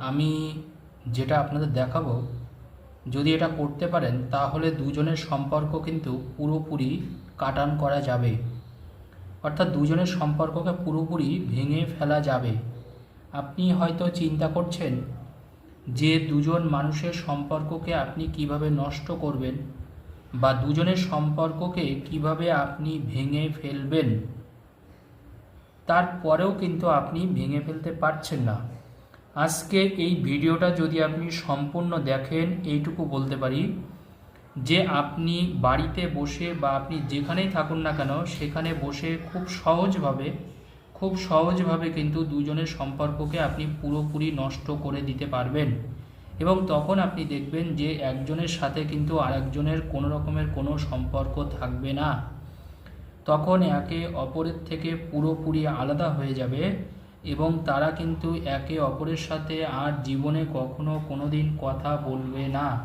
আমি যেটা আপনাদের দেখাবো, যদি এটা করতে পারেন, তাহলে দুজনের সম্পর্ক কিন্তু পুরোপুরি কাটান করা যাবে। অর্থাৎ দুজনের সম্পর্ককে পুরোপুরি ভেঙে ফেলা যাবে। আপনি হয়তো চিন্তা করছেন যে দুজন মানুষের সম্পর্ককে আপনি কীভাবে নষ্ট করবেন বা দুজনের সম্পর্ককে কীভাবে আপনি ভেঙে ফেলবেন, তারপরেও কিন্তু আপনি ভেঙে ফেলতে পারছেন না। আজকে এই ভিডিওটা যদি আপনি সম্পূর্ণ দেখেন, এইটুকু বলতে পারি যে আপনি বাড়িতে বসে বা আপনি যেখানেই থাকুন না কেন, সেখানে বসে খুব সহজভাবে খুব সহজভাবে কিন্তু দুজনের সম্পর্ককে আপনি পুরোপুরি নষ্ট করে দিতে পারবেন। এবং তখন আপনি দেখবেন যে একজনের সাথে কিন্তু আরেকজনের কোনো রকমের কোনো সম্পর্ক থাকবে না। তখন একে অপরের থেকে পুরোপুরি আলাদা হয়ে যাবে। এবং তারা কিন্তু একে অপরের সাথে আর জীবনে কখনো কোনো দিন কথা বলবে না।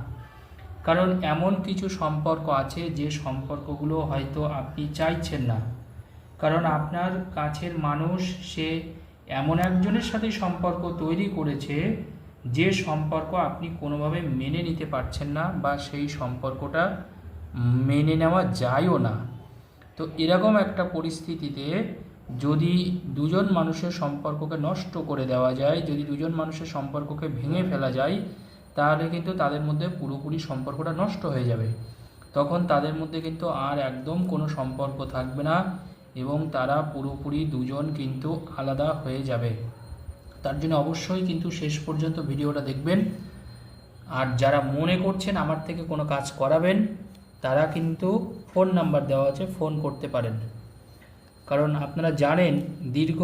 কারণ এমন কিছু সম্পর্ক আছে যে সম্পর্কগুলো হয়তো আপনি চাইছেন না। কারণ আপনার কাছের মানুষ, সে এমন একজনের সাথে সম্পর্ক তৈরি করেছে যে সম্পর্ক আপনি কোনোভাবে মেনে নিতে পারছেন না বা সেই সম্পর্কটা মেনে নেওয়া যায়ও না। তো এরকম একটা পরিস্থিতিতে যদি দুজন মানুষের সম্পর্ককে নষ্ট করে দেওয়া যায়, যদি দুজন মানুষের সম্পর্ককে ভেঙে ফেলা যায়, তাহলে কিন্তু তাদের মধ্যে পুরোপুরি সম্পর্কটা নষ্ট হয়ে যাবে। তখন তাদের মধ্যে কিন্তু আর একদম কোনো সম্পর্ক থাকবে না এবং তারা পুরোপুরি দুজন কিন্তু আলাদা হয়ে যাবে। তার জন্য অবশ্যই কিন্তু শেষ পর্যন্ত ভিডিওটা দেখবেন। আর যারা মনে করছেন আমার থেকে কোনো কাজ করাবেন, তারা কিন্তু ফোন নাম্বার দেওয়া আছে, ফোন করতে পারেন। কারণ আপনারা জানেন দীর্ঘ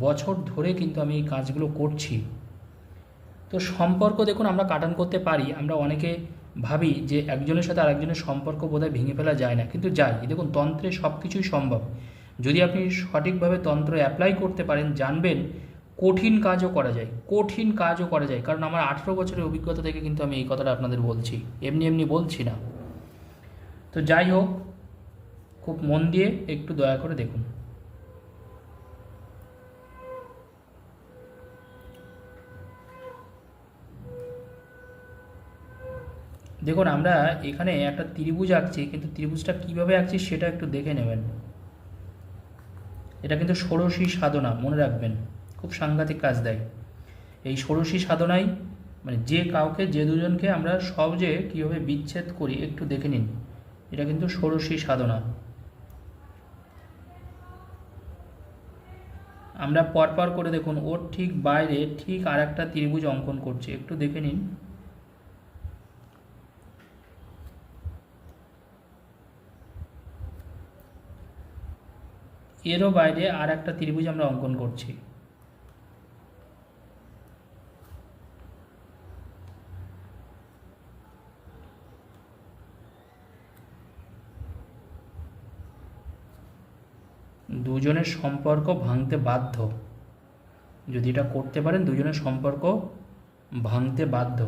বছর ধরে কিন্তু আমি এই কাজগুলো করছি। তো সম্পর্ক দেখুন, আমরা কাটান করতে পারি, আমরা অনেকে ভাবি যে একজনের সাথে আরেকজনের সম্পর্ক বোধহয় ভেঙে ফেলা যায় না, কিন্তু যায়। দেখুন, তন্ত্রে সব কিছুই সম্ভব। যদি আপনি সঠিকভাবে তন্ত্র অ্যাপ্লাই করতে পারেন, জানবেন কঠিন কাজও করা যায়, কঠিন কাজও করা যায়। কারণ আমার আঠেরো বছরের অভিজ্ঞতা থেকে কিন্তু আমি এই কথাটা আপনাদের বলছি, এমনি এমনি বলছি না। তো যাই হোক খুব মন দিয়ে একটু দয়া করে দেখুন। দেখুন, আমরা এখানে একটা ত্রিভুজ আঁকছি, কিন্তু ত্রিভুজটা কীভাবে আঁকছি সেটা একটু দেখে নেবেন। এটা কিন্তু ষোড়শী সাধনা, মনে রাখবেন, খুব সাংঘাতিক কাজ দেয়। এই ষোড়শী সাধনায় মানে যে কাউকে, যে দুজনকে আমরা সহজে কীভাবে বিচ্ছেদ করি একটু দেখে নিন। এটা কিন্তু ষোড়শী সাধনা। আমরা পরপর করে দেখুন, ওর ঠিক বাইরে ঠিক আর একটা ত্রিভুজ অঙ্কন করছে। একটু দেখে নিন। এরও বাইরে আর একটা ত্রিভুজ আমরা অঙ্কন করছি। দুজনের সম্পর্ক ভাঙতে বাধ্য। যদি এটা করতে পারেন, দুজনের সম্পর্ক ভাঙতে বাধ্য।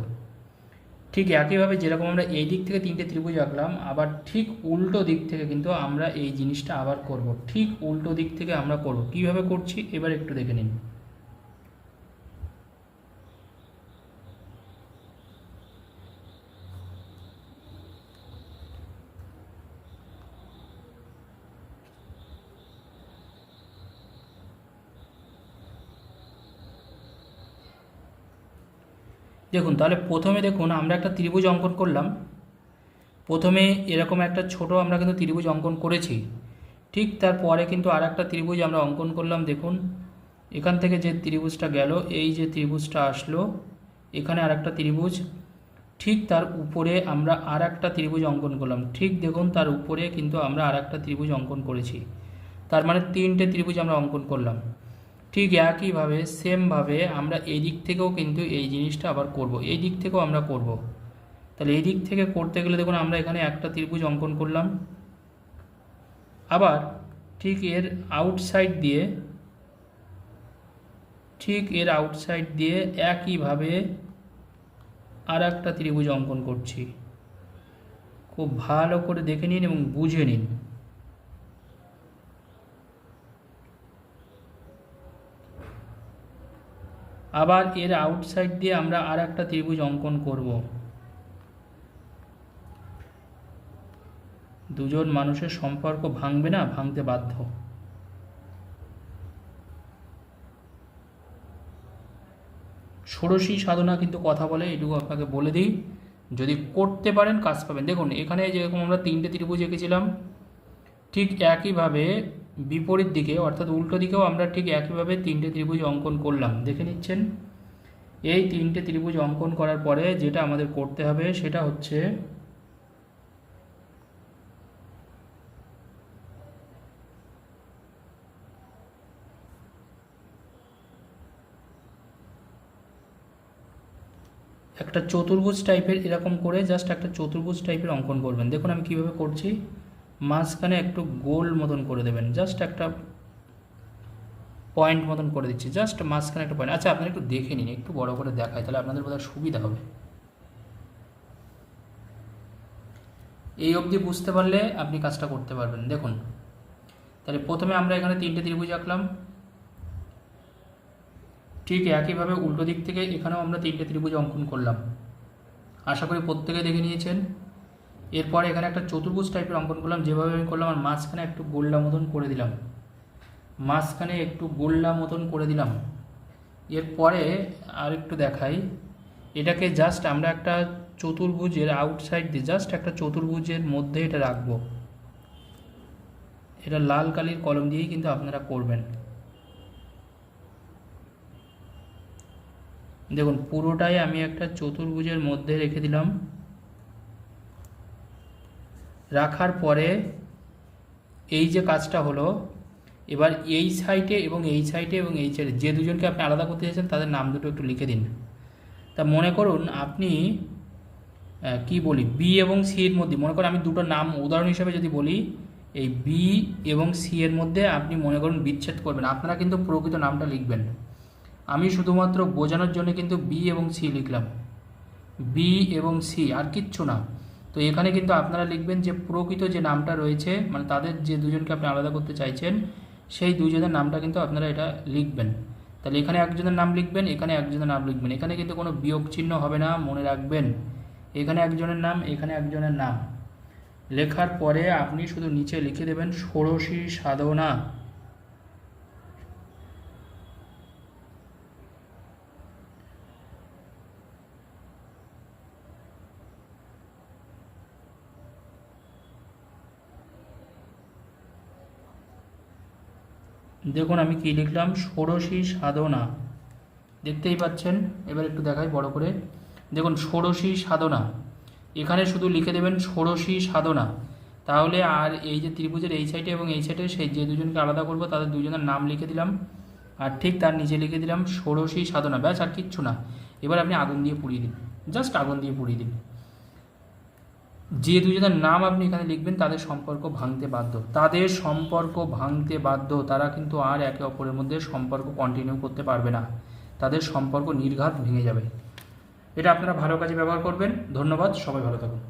ঠিক একইভাবে যেরকম আমরা এই দিক থেকে তিনটে ত্রিভুজ আঁকলাম, আবার ঠিক উল্টো দিক থেকে কিন্তু আমরা এই জিনিসটা আবার করব। ঠিক উল্টো দিক থেকে আমরা করব। কীভাবে করছি? এবার একটু দেখে নিন। দেখুন, তাহলে প্রথমে দেখুন, আমরা একটা ত্রিভুজ অঙ্কন করলাম। প্রথমে এরকম একটা ছোট আমরা কিন্তু ত্রিভুজ অঙ্কন করেছি। ঠিক তারপরে কিন্তু আর একটা ত্রিভুজ আমরা অঙ্কন করলাম, দেখুন। এখান থেকে যে ত্রিভুজটা গেল, এই যে ত্রিভুজটা আসলো, এখানে আর একটা ত্রিভুজ। ঠিক তার উপরে আমরা আর একটা ত্রিভুজ অঙ্কন করলাম। ঠিক দেখুন, তার উপরে কিন্তু আমরা আর একটা ত্রিভুজ অঙ্কন করেছি। তার মানে তিনটে ত্রিভুজ আমরা অঙ্কন করলাম। ঠিক একইভাবে সেমভাবে আমরা এই দিক থেকেও কিন্তু এই জিনিসটা আবার করব। এই দিক থেকেও আমরা করব। তাহলে এই দিক থেকে করতে গেলে দেখুন আমরা এখানে একটা ত্রিভুজ অঙ্কন করলাম। আবার ঠিক এর আউটসাইড দিয়ে, ঠিক এর আউটসাইড দিয়ে একইভাবে আর একটা ত্রিভুজ অঙ্কন করছি। খুব ভালো করে দেখে নিন এবং বুঝে নিন। আবার এর আউটসাইড দিয়ে আমরা আর একটা ত্রিভুজ অঙ্কন করব। দুজন মানুষের সম্পর্ক ভাঙবে না, ভাঙতে বাধ্য। ষোড়শী সাধনা কিন্তু কথা বলে, এটুকু আপনাকে বলে দিই। যদি করতে পারেন, কাজ পাবেন। দেখুন, এখানে যেরকম আমরা তিনটে ত্রিভুজ এঁকেছিলাম, ঠিক একইভাবে বিপরীত দিকে, অর্থাৎ উল্টো দিকেও আমরা ঠিক একইভাবে তিনটে ত্রিভুজ অঙ্কন করলাম। দেখে নিচ্ছেন? এই তিনটে ত্রিভুজ অঙ্কন করার পরে যেটা আমাদের করতে হবে সেটা হচ্ছে একটা চতুর্ভুজ টাইপের এরকম করে জাস্ট একটা চতুর্ভুজ টাইপের অঙ্কন করবেন। দেখুন আমি কীভাবে করছি। মাঝখানে একটু গোল মতন করে দেবেন জাস্ট একটা পয়েন্ট মতন করে দিচ্ছি জাস্ট মাঝখানে একটা পয়েন্ট আচ্ছা আপনারা একটু দেখে নিন, একটু বড় করে দেখায় তাহলে আপনাদের বোধহয় সুবিধা হবে। এই অবধি বুঝতে পারলে আপনি কাজটা করতে পারবেন। দেখুন, তাহলে প্রথমে আমরা এখানে তিনটে ত্রিভুজ আঁকলাম। ঠিক একইভাবে উল্টো দিক থেকে এখানেও আমরা তিনটে ত্রিভুজ অঙ্কন করলাম। আশা করি প্রত্যেকে দেখে নিয়েছেন। এরপরে এখানে একটা চতুর্ভুজ টাইপের অঙ্কন করলাম, যেভাবে আমি করলাম, আর মাঝখানে একটু গোল্লা মতন করে দিলাম। মাঝখানে একটু গোল্লা মতন করে দিলাম। এরপরে আর একটু দেখাই। এটাকে জাস্ট আমরা একটা চতুর্ভুজের আউটসাইড দিয়ে জাস্ট একটা চতুর্ভুজের মধ্যে এটা রাখব। এটা লাল কালির কলম দিয়েই কিন্তু আপনারা করবেন। দেখুন, পুরোটাই আমি একটা চতুর্ভুজের মধ্যে রেখে দিলাম। রাখার পরে এই যে কাজটা হলো, এবার এই সাইডে এবং এই সাইডে এবং এই সাইডে যে দুজনকে আপনি আলাদা করতে চাইছেন তাদের নাম দুটো একটু লিখে দিন। তা মনে করুন আপনি কি বলি বি এবং সি এর মধ্যে, মনে করুন আমি দুটো নাম উদাহরণ হিসেবে যদি বলি, এই বি এবং সি এর মধ্যে আপনি মনে করুন বিচ্ছেদ করবেন। আপনারা কিন্তু প্রকৃত নামটা লিখবেন। আমি শুধুমাত্র বোঝানোর জন্য কিন্তু বি এবং সি লিখলাম। বি এবং সি আর কিচ্ছু না। তো এখানে কিন্তু আপনারা লিখবেন যে প্রকৃত যে নামটা রয়েছে মানে তাদের যে দুজনকে আপনি আলাদা করতে চাইছেন, সেই দুজনের নামটা কিন্তু আপনারা এটা লিখবেন। তাহলে এখানে একজনের নাম লিখবেন, এখানে একজনের নাম লিখবেন। এখানে কিন্তু কোনো বিয়োগ চিহ্ন হবে না, মনে রাখবেন। এখানে একজনের নাম, এখানে একজনের নাম। লেখার পরে আপনি শুধু নিচে লিখে দেবেন, ষোড়শী সাধনা। দেখুন আমি কি লিখলাম? ষোড়শী সাধনা। দেখতেই পাচ্ছেন? এবার একটু দেখাই, বড় করে। দেখুন, ষোড়শী সাধনা। এখানে শুধু লিখে দেবেন ষোড়শী সাধনা। তাহলে আর এই যে ত্রিভুজের এই সাইডে এবং এই সাইডে সেই যে দুজনকে আলাদা করব, তাদের দুজনের নাম লিখে দিলাম। আর ঠিক তার নিচে লিখে দিলাম ষোড়শী সাধনা। ব্যাস, আর কিচ্ছু না। এবার আপনি আগুন দিয়ে পুড়িয়ে দিন। জাস্ট আগুন দিয়ে পুড়িয়ে দিন। যে দুজনের নাম আপনি এখানে লিখবেন, তাদের সম্পর্ক ভাঙতে বাধ্য। তাদের সম্পর্ক ভাঙতে বাধ্য, তারা কিন্তু আর একে অপরের মধ্যে সম্পর্ক কন্টিনিউ করতে পারবে না। তাদের সম্পর্ক নির্ঘাত ভেঙে যাবে। এটা আপনারা ভালো কাজে ব্যবহার করবেন। ধন্যবাদ। সবাই ভালো থাকুন।